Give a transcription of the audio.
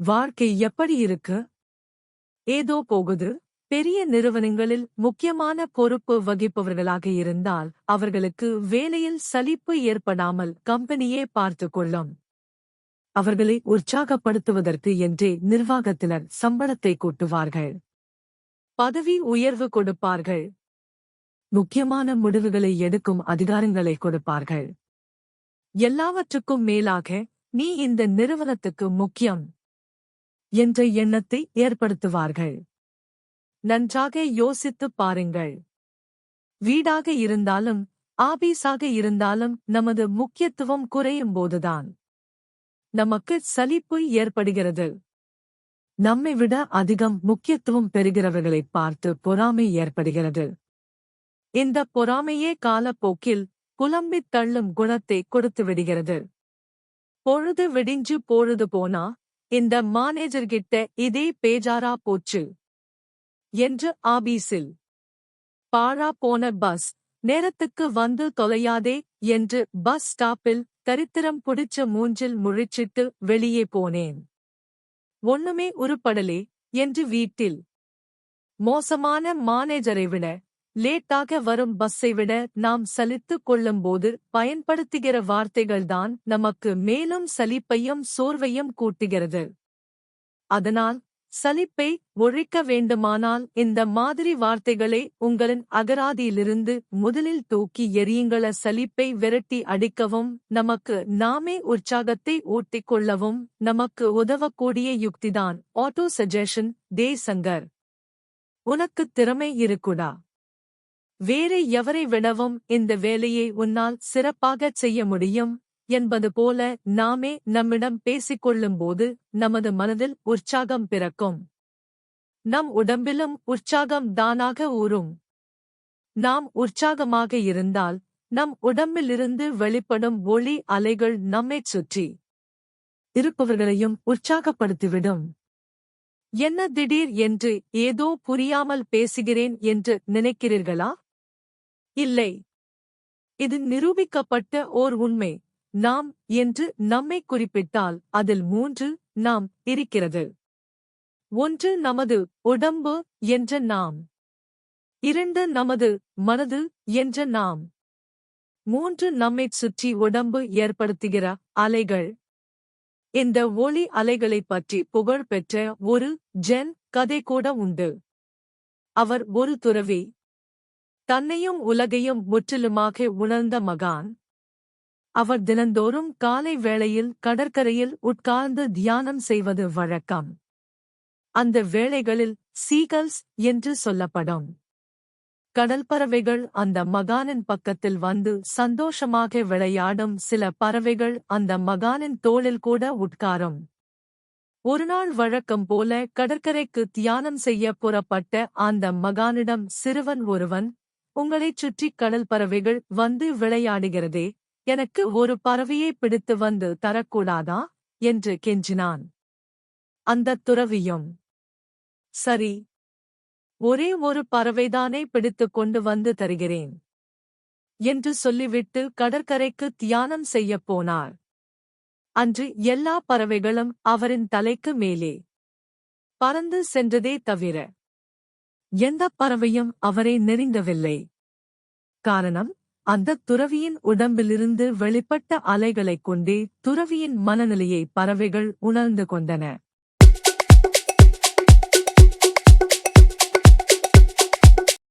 வாழ்க்கை எப்படி இருக்கு? ஏதோ போகுது. பெரிய நிறுவனங்களில் முக்கியமான பொறுப்பு வகிப்பவர்களாக இருந்தால் அவர்களுக்கு வேலையில் சலிப்பு ஏற்படாமல் கம்பெனியே பார்த்து கொள்ளும். அவர்களை உற்சாகப்படுத்துவதற்கு என்றே நிர்வாகத்தினர் சம்பளத்தை கூட்டுவார்கள். பதவி உயர்வு கொடுப்பார்கள். முக்கியமான முடிவுகளை எடுக்கும் அதிகாரங்களை கொடுப்பார்கள். எல்லாவற்றுக்கும் மேலாக நீ இந்த நிறுவனத்துக்கு முக்கியம். என்ற எண்ணத்தை ஏற்படுத்துவார்கள். நன்றாக யோசித்துப் பாருங்கள். வீடாக இருந்தாலும் ஆபீஸாக இருந்தாலும் நமது முக்கியத்துவம் குறையும் போதுதான். நமக்கு சலிப்பு ஏற்படுகிறது. நம்மை விட அதிகம் முக்கியத்துவம் பெறுகிறவர்களைப் பார்த்து பொறாமை ஏற்படுகிறது. இந்த பொறாமையே காலப்போக்கில் குழம்பித் தள்ளும் குணத்தை கொடுத்து விடுகிறது. பொழுது விடிஞ்சு பொழுது போனா இந்த மானேஜர்கிட்ட இதே பேஜாரா போச்சு. என்று ஆபீஸில். பாழா போன பஸ் நேரத்துக்கு வந்து தொலையாதே என்று பஸ் ஸ்டாப்பில் தரித்திரம் புடிச்ச மூஞ்சில் முழிச்சிட்டு வெளியே போனேன். ஒண்ணுமே உருப்படலே என்று வீட்டில். மோசமான மானேஜரை விட லேட்டாக வரும் பஸ்ஸை விட நாம் சலித்துக் கொள்ளும்போது பயன்படுத்துகிற வார்த்தைகள்தான் நமக்கு மேலும் சலிப்பையும் சோர்வையும் கூட்டுகிறது. அதனால் சலிப்பை ஒழிக்க வேண்டுமானால் இந்த மாதிரி வார்த்தைகளை உங்களின் அகராதியிலிருந்து முதலில் தூக்கி எரியுங்கள சலிப்பை விரட்டி அடிக்கவும் நமக்கு நாமே உற்சாகத்தை ஓட்டிக்கொள்ளவும் நமக்கு உதவக்கூடிய யுக்திதான். ஆட்டோ சஜஷன் தே சங்கர் உனக்கு திறமை இருக்குடா. வேறு எவரை விடவும் இந்த வேலையை உன்னால் சிறப்பாகச் செய்ய முடியும்? என்பது போல நாமே நம்மிடம் பேசிக்கொள்ளும்போது நமது மனதில் உற்சாகம் பிறக்கும். நம் உடம்பிலும் உற்சாகம் தானாக ஊறும். நாம் உற்சாகமாக இருந்தால் நம் உடம்பிலிருந்து வெளிப்படும் ஒளி அலைகள் நம்மைச் சுற்றி இருப்பவர்களையும் உற்சாகப்படுத்திவிடும். என்ன திடீர் என்று ஏதோ புரியாமல் பேசுகிறேன் என்று நினைக்கிறீர்களா? இல்லை. இது நிரூபிக்கப்பட்ட ஓர் உண்மை. நாம் என்று நம்மை குறிப்பிட்டால் அதில் மூன்று நாம் இருக்கிறது. ஒன்று நமது உடம்பு என்ற நாம். இரண்டு நமது மனது என்ற நாம். மூன்று நம்மைச் சுற்றி உடம்பு ஏற்படுத்துகிற அலைகள். இந்த ஒளி அலைகளைப் பற்றி புகழ் பெற்ற ஒரு ஜென் கதை கூட உண்டு. அவர் ஒரு துறவி. தன்னையும் உலகையும் முற்றிலுமாக உணர்ந்த மகான். அவர் தினந்தோறும் காலை வேளையில் கடற்கரையில் உட்கார்ந்து தியானம் செய்வது வழக்கம். அந்த வேளைகளில் சீகல்ஸ் என்று சொல்லப்படும். கடல் பறவைகள் அந்த மகானின் பக்கத்தில் வந்து சந்தோஷமாக விளையாடும் சில பறவைகள் அந்த மகானின் தோளில் கூட உட்காரும். ஒருநாள் வழக்கம் போல கடற்கரைக்கு தியானம் செய்ய புறப்பட்ட அந்த மகானிடம் சிறுவன் ஒருவன் உங்களைச் சுற்றி கடல் பறவைகள் வந்து விளையாடுகிறதே எனக்கு ஒரு பறவையை பிடித்து வந்து தரக்கூடாதா? என்று கெஞ்சினான். அந்தத் துறவியும் சரி ஒரே ஒரு பறவைதானே பிடித்துக் கொண்டு வந்து தருகிறேன் என்று சொல்லிவிட்டு கடற்கரைக்கு தியானம் செய்யப் போனார். அன்று எல்லா பறவைகளும் அவரின் தலைக்கு மேலே பறந்து சென்றதே தவிர எந்தப் பறவையும் அவரை நெருங்கவில்லை காரணம் அந்த துறவியின் உடம்பிலிருந்து வெளிப்பட்ட அலைகளைக் கொண்டே துறவியின் மனநிலையை பறவைகள் உணர்ந்து கொண்டன.